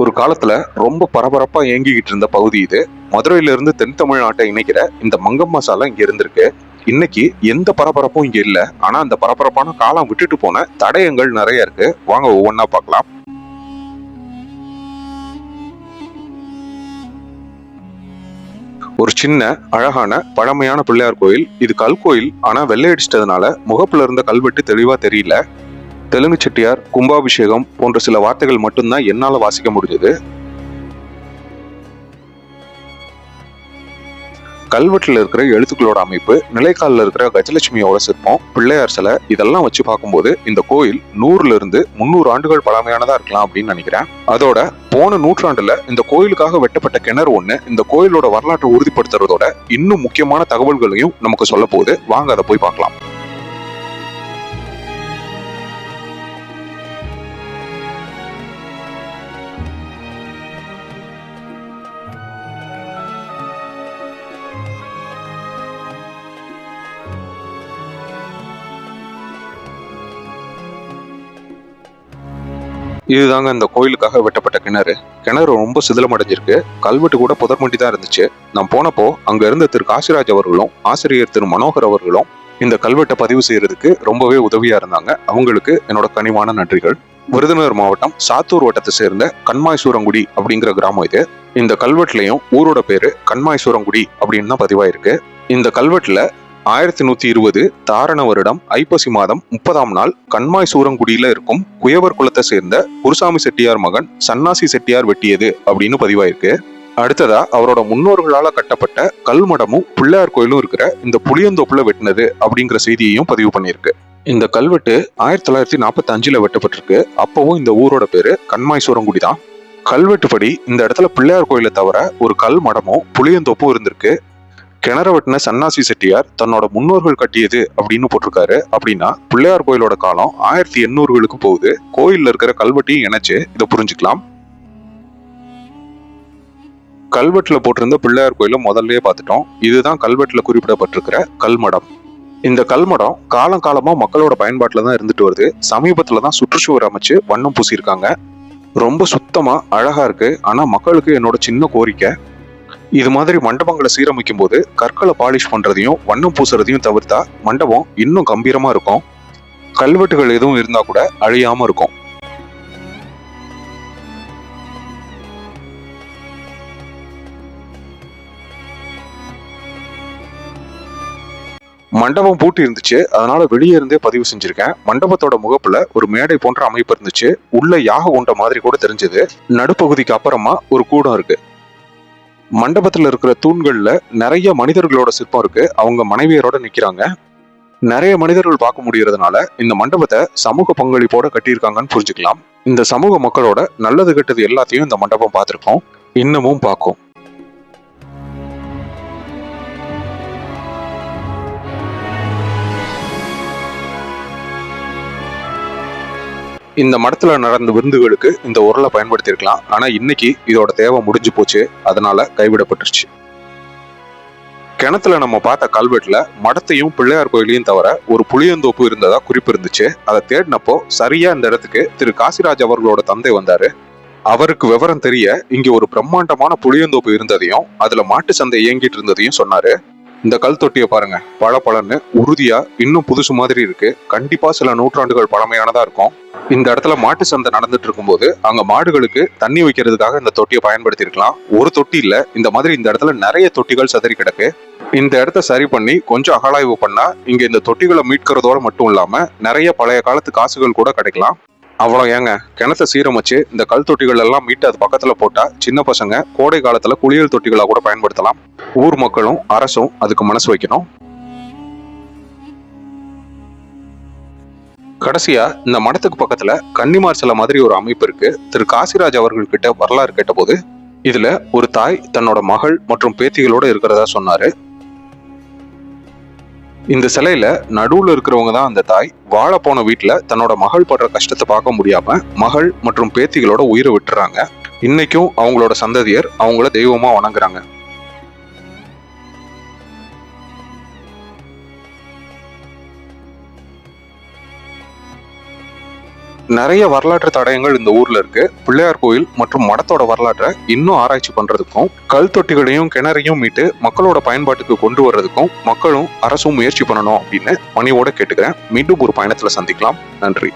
ஒரு காலத்துல ரொம்ப பரபரப்பா இயங்கிக்கிட்டு இருந்த பகுதி இது. மதுரையில இருந்து தென் தமிழ்நாட்டை இணைக்கிற இந்த மங்கம்மா சாலை இங்க இருந்திருக்கு. இன்னைக்கு எந்த பரபரப்பும் இங்க இல்ல. ஆனா அந்த பரபரப்பான காலம் விட்டுட்டு போன தடயங்கள் நிறைய இருக்கு. வாங்க ஒவ்வொன்றா பார்க்கலாம். ஒரு சின்ன அழகான பழமையான பிள்ளையார் கோயில். இது கல் கோயில். ஆனா வெள்ளை அடிச்சிட்டதுனால முகப்புல இருந்த கல்வெட்டு தெளிவா தெரியல. தெலுங்கு செட்டியார் கும்பாபிஷேகம் போன்ற சில வார்த்தைகள் மட்டும்தான் என்னால் வாசிக்க முடிஞ்சது. கல்வெட்டில் இருக்கிற எழுத்துக்களோட அமைப்பு நிலைக்காலில் இருக்கிற கஜலட்சுமியோட சிற்பம் பிள்ளையார் சிலை இதெல்லாம் வச்சு பார்க்கும்போது இந்த கோயில் நூறுல இருந்து முந்நூறு ஆண்டுகள் பழமையானதா இருக்கலாம் அப்படின்னு நினைக்கிறேன். அதோட போன நூற்றாண்டுல இந்த கோயிலுக்காக வெட்டப்பட்ட கிணறு ஒண்ணு இந்த கோயிலோட வரலாற்றை உறுதிப்படுத்துறதோட இன்னும் முக்கியமான தகவல்களையும் நமக்கு சொல்ல போகுது. வாங்க அதை போய் பார்க்கலாம். இதுதாங்க இந்த கோயிலுக்காக வெட்டப்பட்ட கிணறு. கிணறு ரொம்ப சிதிலமடைஞ்சிருக்கு. கல்வெட்டு கூட புதர்மண்டி தான் இருந்துச்சு. நான் போனப்போ அங்க இருந்த திரு காசிராஜ் அவர்களும் ஆசிரியர் திரு மனோகர் அவர்களும் இந்த கல்வெட்டை பதிவு செய்யறதுக்கு ரொம்பவே உதவியா இருந்தாங்க. அவங்களுக்கு என்னோட கனிவான நன்றிகள். விருதுநகர் மாவட்டம் சாத்தூர் வட்டத்தை சேர்ந்த கண்மாய்சூரங்குடி அப்படிங்கிற கிராமம் இது. இந்த கல்வெட்டுலையும் ஊரோட பேரு கண்மாய்சூரங்குடி அப்படின்னு தான் பதிவாயிருக்கு. இந்த கல்வெட்டுல ஆயிரத்தி நூத்தி இருபது தாரண வருடம் ஐப்பசி மாதம் முப்பதாம் நாள் கண்மாய் சூரங்குடியில இருக்கும் குயவர் குலத்தை சேர்ந்த குருசாமி செட்டியார் மகன் சன்னாசி செட்டியார் வெட்டியது அப்படின்னு பதிவாயிருக்கு. அடுத்ததா அவரோட முன்னோர்களால கட்டப்பட்ட கல்மடமும் பிள்ளையார் கோயிலும் இருக்கிற இந்த புளியந்தோப்புல வெட்டினது அப்படிங்கிற செய்தியையும் பதிவு பண்ணியிருக்கு. இந்த கல்வெட்டு ஆயிரத்தி தொள்ளாயிரத்தி நாற்பத்தி அஞ்சுல வெட்டப்பட்டிருக்கு. அப்பவும் இந்த ஊரோட பேரு கண்மாய் சூரங்குடி தான் கல்வெட்டுப்படி இந்த இடத்துல பிள்ளையார் கோயிலை தவிர ஒரு கல் மடமும் புளியந்தோப்பும் இருந்திருக்கு. கிணற வெட்டின சன்னாசி செட்டியார் தன்னோட முன்னோர்கள் கட்டியது அப்படின்னு போட்டிருக்காரு. அப்படின்னா பிள்ளையார் கோயிலோட காலம் ஆயிரத்தி எண்ணூறுகளுக்கு போகுது. கோயில்ல இருக்கிற கல்வெட்டையும் இணைச்சு இதை புரிஞ்சுக்கலாம். கல்வெட்டில் போட்டிருந்த பிள்ளையார் கோயிலை முதல்லயே பார்த்துட்டோம். இதுதான் கல்வெட்டில் குறிப்பிடப்பட்டிருக்கிற கல்மடம். இந்த கல்மடம் காலம் காலமா மக்களோட பயன்பாட்டில் தான் இருந்துட்டு வருது. சமீபத்தில் தான் சுற்றுச்சுவர் அமைச்சு வண்ணம் பூசியிருக்காங்க. ரொம்ப சுத்தமாக அழகாக இருக்குது ஆனால் மக்களுக்கு என்னோட சின்ன கோரிக்கை இது மாதிரி மண்டபங்களை சீரமைக்கும் போது கற்களை பாலிஷ் பண்றதையும் வண்ணம் பூசுறதையும் தவிர்த்தா மண்டபம் இன்னும் கம்பீரமா இருக்கும். கல்வெட்டுகள் எதுவும் இருந்தா கூட அழியாம இருக்கும். மண்டபம் பூட்டி இருந்துச்சு. அதனால வெளியே இருந்தே பதிவு செஞ்சிருக்கேன். மண்டபத்தோட முகப்புல ஒரு மேடை போன்ற அமைப்பு இருந்துச்சு. உள்ள யாக உண்ட மாதிரி கூட தெரிஞ்சது. நடுப்பகுதிக்கு அப்புறமா ஒரு கூடம் இருக்கு. மண்டபத்தில் இருக்கிற தூண்களில் நிறைய மனிதர்களோட சிற்பம் இருக்கு. அவங்க மனைவியரோட நிற்கிறாங்க நிறைய மனிதர்கள் பார்க்க முடியறதுனால இந்த மண்டபத்தை சமூக பங்களிப்போட கட்டியிருக்காங்கன்னு புரிஞ்சுக்கலாம். இந்த சமூக மக்களோட நல்லது கெட்டது எல்லாத்தையும் இந்த மண்டபம் பார்த்துருக்கோம் இன்னமும் பார்க்கும். இந்த மடத்துல நடந்த விருந்துகளுக்கு இந்த உரலை பயன்படுத்தியிருக்கலாம். ஆனா இன்னைக்கு இதோட தேவை முடிஞ்சு போச்சு. அதனால கைவிடப்பட்டுருச்சு. கிணத்துல நம்ம பார்த்த கல்வெட்டுல மடத்தையும் பிள்ளையார் கோயிலையும் தவிர ஒரு புளியந்தோப்பு இருந்ததா குறிப்பு இருந்துச்சு. அதை தேடினப்போ சரியா இந்த இடத்துக்கு திரு காசிராஜ் அவர்களோட தந்தை வந்தாரு. அவருக்கு விவரம் தெரிய இங்க ஒரு பிரம்மாண்டமான புளியந்தோப்பு இருந்ததையும் அதுல மாட்டு சந்தை இயங்கிட்டு இருந்ததையும் சொன்னாரு. இந்த கல் தொட்டியை பாருங்க. பல பலன்னு உறுதியா இன்னும் புதுசு மாதிரி இருக்கு. கண்டிப்பா சில நூற்றாண்டுகள் பழமையானதா இருக்கும். இந்த இடத்துல மாட்டு சந்தை நடந்துட்டு இருக்கும்போது அங்க மாடுகளுக்கு தண்ணி வைக்கிறதுக்காக இந்த தொட்டியை பயன்படுத்தி இருக்கலாம் ஒரு தொட்டி இல்ல இந்த மாதிரி இந்த இடத்துல நிறைய தொட்டிகள் சதறி கிடக்கு. இந்த இடத்த சரி பண்ணி கொஞ்சம் அகலாய்வு பண்ணா இங்க இந்த தொட்டிகளை மீட்கிறதோட மட்டும் இல்லாம நிறைய பழைய காலத்து காசுகள் கூட கிடைக்கலாம். அவ்வளோ ஏங்க. கிணத்த சீரமைச்சு இந்த கல் தொட்டிகள் எல்லாம் மீட்டு அது பக்கத்தில் போட்டால் சின்ன பசங்க கோடை காலத்தில் குளியல் தொட்டிகளாக கூட பயன்படுத்தலாம். ஊர் மக்களும் அரசும் அதுக்கு மனசு வைக்கணும். கடைசியா இந்த மடத்துக்கு பக்கத்துல கன்னிமார் சிலை மாதிரி ஒரு அமைப்பு இருக்கு. திரு காசிராஜ் அவர்கள்கிட்ட வரலாறு கேட்டபோது இதுல ஒரு தாய் தன்னோட மகள் மற்றும் பேத்திகளோட இருக்கிறதா சொன்னாரு. இந்த சிலையில நடுவுல இருக்கிறவங்க தான் அந்த தாய். வாழ போன வீட்டுல தன்னோட மகள் படுற கஷ்டத்தை பார்க்க முடியாம மகள் மற்றும் பேத்திகளோட உயிரை விட்டுறாங்க. இன்னைக்கும் அவங்களோட சந்ததியர் அவங்கள தெய்வமா வணங்குறாங்க. நிறைய வரலாற்று தடயங்கள் இந்த ஊர்ல இருக்கு. பிள்ளையார் கோயில் மற்றும் மடத்தோட வரலாற்றை இன்னும் ஆராய்ச்சி பண்றதுக்கும் கல் தொட்டிகளையும் கிணறையும் மீட்டு மக்களோட பயன்பாட்டுக்கு கொண்டு வர்றதுக்கும் மக்களும் அரசும் முயற்சி பண்ணணும் அப்படின்னு பணியோட கேட்டுக்கிறேன். மீண்டும் ஒரு பயணத்துல சந்திக்கலாம். நன்றி.